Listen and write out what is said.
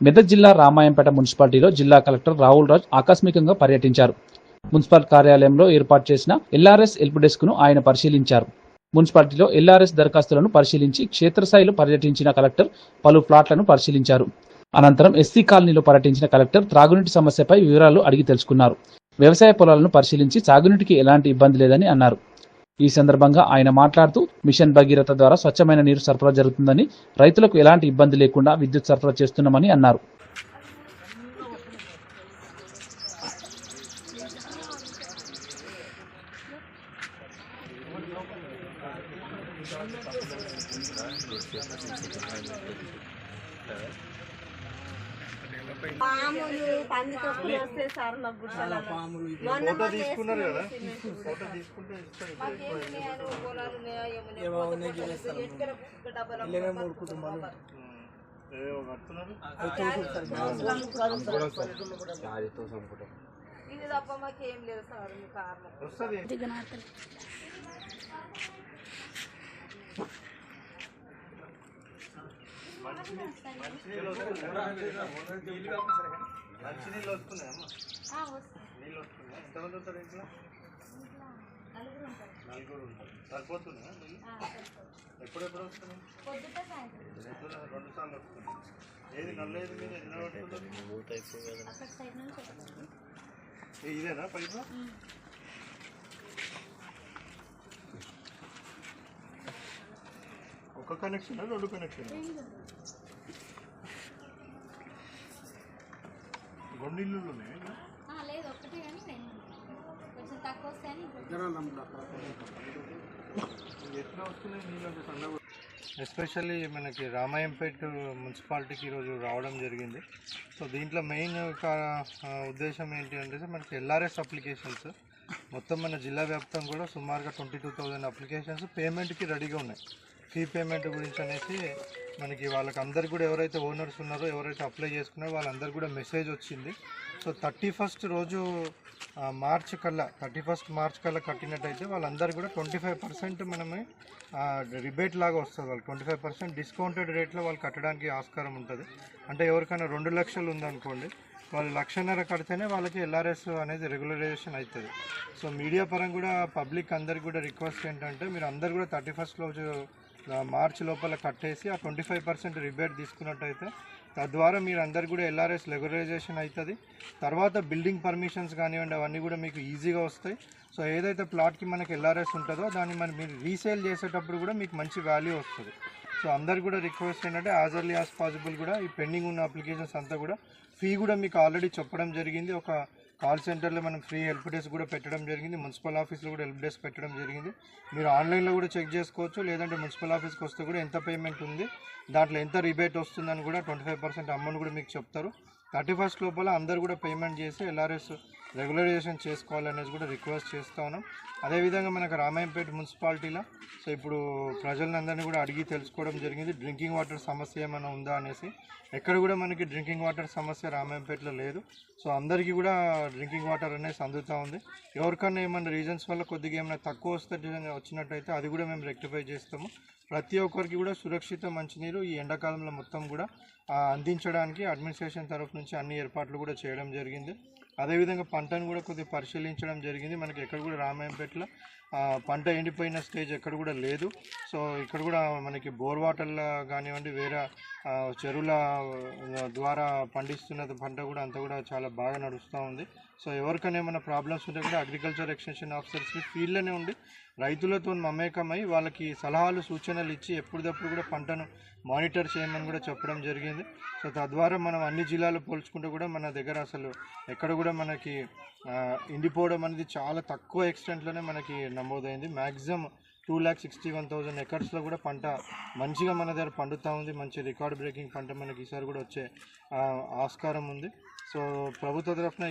మెదక్ జిల్లా రామాయంపేట మున్సిపాలిటీలో జిల్లా కలెక్టర్ రాహుల్ రాజ్ ఆకస్మికంగా పర్యటించారు. మున్సిపల్ కార్యాలయంలో ఏర్పాటు చేసిన ఎల్ఆర్ఎస్ హెల్ప్ డెస్క్ను ఆయన పరిశీలించారు. మున్సిపాలిటీలో ఎల్ఆర్ఎస్ దరఖాస్తులను పరిశీలించి క్షేత్రస్థాయిలో పర్యటించిన కలెక్టర్ పలు ప్లాట్లను పరిశీలించారు. అనంతరం ఎస్సీ కాలనీలో పర్యటించిన కలెక్టర్ త్రాగునీటి సమస్యపై వివరాలు అడిగి తెలుసుకున్నారు. వ్యవసాయ పొలాలను పరిశీలించి సాగునీటికి ఎలాంటి ఇబ్బంది లేదని అన్నారు. ఈ సందర్భంగా ఆయన మాట్లాడుతూ మిషన్ భగీరథ ద్వారా స్వచ్ఛమైన నీరు సరఫరా జరుగుతుందని రైతులకు ఎలాంటి ఇబ్బంది లేకుండా విద్యుత్ సరఫరా చేస్తున్నామని అన్నారు. పాములు పంది తొక్కులు వస్తే సార్ మాకు ఉన్నాయా, ఏమో లేవు. కొత్త కొత్తలు ఎక్కడ డబ్బలు అమ్ముకుంటారు. ఇది తప్ప మాకేం లేదు సార్ కారణం. మంచినీళ్ళు వస్తున్నాయమ్మా నీళ్ళు వస్తున్నాయి ఎంతమంది ఉంటారు ఇంట్లో నలుగురు ఉంటారు సరిపోతున్నాయా ఎప్పుడెప్పుడు వస్తున్నాయి రెండు సార్లు వస్తున్నాయి ఏది నల్ల ఏది మీద ఎన్ని ఇదేనా పైపు? ఒక కనెక్షన్ రెండు కనెక్షన్ గొండిల్లు ఉన్నాయి ఆ, లేదు ఒక్కటే కానీ రెండు. కొంచెం తక్కువ వస్తాయని ఎట్లా వస్తున్నాయి నీళ్ళు అంటే సన్నగా ఎస్పెషల్లీ మనకి రామాయంపేట మున్సిపాలిటీకి ఈరోజు రావడం జరిగింది. సో దీంట్లో మెయిన్ ఉద్దేశం ఏంటి అంటే మనకి ఎల్ఆర్ఎస్ అప్లికేషన్స్ మొత్తం మన జిల్లా వ్యాప్తంగా కూడా సుమారుగా ట్వంటీ టూ థౌజండ్ అప్లికేషన్స్ పేమెంట్కి రెడీగా ఉన్నాయి. ఫీ పేమెంట్ గురించి అనేసి మనకి వాళ్ళకి అందరికి కూడా ఎవరైతే ఓనర్స్ ఉన్నారో ఎవరైతే అప్లై చేసుకున్నారో వాళ్ళందరికీ కూడా మెసేజ్ వచ్చింది. సో థర్టీ ఫస్ట్ రోజు మార్చ్ కల్లా థర్టీ ఫస్ట్ మార్చ్ కల్లా కట్టినట్టయితే వాళ్ళందరికీ కూడా ట్వంటీ ఫైవ్ పర్సెంట్ మనమే రిబేట్ లాగా వస్తుంది వాళ్ళు ట్వంటీ ఫైవ్ పర్సెంట్ డిస్కౌంటెడ్ రేట్లో వాళ్ళు కట్టడానికి ఆస్కారం ఉంటుంది. అంటే ఎవరికైనా రెండు లక్షలు ఉందనుకోండి వాళ్ళు లక్షన్నర కడితేనే వాళ్ళకి ఎల్ఆర్ఎస్ అనేది రెగ్యులరైజేషన్ అవుతుంది సో మీడియా పరంగా కూడా పబ్లిక్ అందరికి కూడా రిక్వెస్ట్ ఏంటంటే మీరు అందరు కూడా థర్టీ ఫస్ట్ రోజు మార్చ్ లోపల కట్టేసి ఆ ట్వంటీ ఫైవ్ పర్సెంట్ రిబేట్ తీసుకున్నట్టయితే తద్వారా మీరు అందరు కూడా ఎల్ఆర్ఎస్ రెగ్యులరైజేషన్ అవుతుంది తర్వాత బిల్డింగ్ పర్మిషన్స్ కానివ్వండి అవన్నీ కూడా మీకు ఈజీగా వస్తాయి. సో ఏదైతే ప్లాట్కి మనకి ఎల్ఆర్ఎస్ ఉంటుందో దాన్ని మనం మీరు రీసేల్ చేసేటప్పుడు కూడా మీకు మంచి వాల్యూ వస్తుంది. సో అందరు కూడా రిక్వెస్ట్ ఏంటంటే యాజ్ ఎర్లీ యాజ్ పాసిబుల్ కూడా ఈ పెండింగ్ ఉన్న అప్లికేషన్స్ అంతా కూడా ఫీ కూడా మీకు ఆల్రెడీ చెప్పడం జరిగింది. ఒక కాల్ సెంటర్లో మనం ఫ్రీ హెల్ప్ డెస్క్ కూడా పెట్టడం జరిగింది. మున్సిపల్ ఆఫీస్లో కూడా హెల్ప్ డెస్క్ పెట్టడం జరిగింది. మీరు ఆన్లైన్లో కూడా చెక్ చేసుకోవచ్చు. లేదంటే మున్సిపల్ ఆఫీస్కి వస్తే కూడా ఎంత పేమెంట్ ఉంది దాంట్లో ఎంత రిబేట్ వస్తుందని కూడా ట్వంటీ ఫైవ్ పర్సెంట్ అమౌంట్ కూడా మీకు చెప్తారు. థర్టీ ఫస్ట్ లోపల అందరు కూడా పేమెంట్ చేసి ఎల్ఆర్ఎస్ రెగ్యులరైజేషన్ చేసుకోవాలనేది కూడా రిక్వెస్ట్ చేస్తా ఉన్నాం. అదేవిధంగా మనకు రామాయంపేట మున్సిపాలిటీలో సో ఇప్పుడు ప్రజలందరినీ కూడా అడిగి తెలుసుకోవడం జరిగింది డ్రింకింగ్ వాటర్ సమస్య ఏమైనా ఉందా అనేసి. ఎక్కడ కూడా మనకి డ్రింకింగ్ వాటర్ సమస్య రామాయంపేటలో లేదు. సో అందరికీ కూడా డ్రింకింగ్ వాటర్ అనేది అందుతూ ఉంది. ఎవరికన్నా ఏమైనా రీజన్స్ వల్ల కొద్దిగా ఏమైనా తక్కువ వస్తే వచ్చినట్టయితే అది కూడా మేము రెక్టిఫై చేస్తాము. ప్రతి ఒక్కరికి కూడా సురక్షిత మంచినీరు ఈ ఎండాకాలంలో మొత్తం కూడా అందించడానికి అడ్మినిస్ట్రేషన్ తరఫు నుంచి అన్ని ఏర్పాట్లు కూడా చేయడం జరిగింది. అదేవిధంగా పంటను కూడా కొద్దిగా పరిశీలించడం జరిగింది. మనకి ఎక్కడ కూడా రామాయంపేటలో పంట ఎండిపోయిన స్టేజ్ ఎక్కడ కూడా లేదు. సో ఇక్కడ కూడా మనకి బోర్ వాటర్ల కానివ్వండి వేరే చెరువుల ద్వారా పండిస్తున్న పంట కూడా అంతా కూడా చాలా బాగా నడుస్తూ ఉంది. సో ఎవరికైనా ఏమైనా ప్రాబ్లమ్స్ ఉంటే కూడా అగ్రికల్చర్ ఎక్స్టెన్షన్ ఆఫీసర్స్ని ఫీల్డ్లోనే ఉండి రైతులతో మమేకమై వాళ్ళకి సలహాలు సూచనలు ఇచ్చి ఎప్పటికప్పుడు కూడా పంటను మానిటర్ చేయమని కూడా చెప్పడం జరిగింది. సో తద్వారా మనం అన్ని జిల్లాలు పోల్చుకుంటే కూడా మన దగ్గర అసలు ఎక్కడ కూడా మనకి ఎండిపోవడం అనేది చాలా తక్కువ ఎక్స్టెంట్లోనే మనకి నమోదైంది. Maximum two lakh sixty one thousand ఎకర్స్లో కూడా పంట మంచిగా మన దగ్గర పండుతూ ఉంది. మంచి రికార్డ్ బ్రేకింగ్ పంట మనకి ఈసారి కూడా వచ్చే ఆస్కారం ఉంది. సో ప్రభుత్వ తరఫున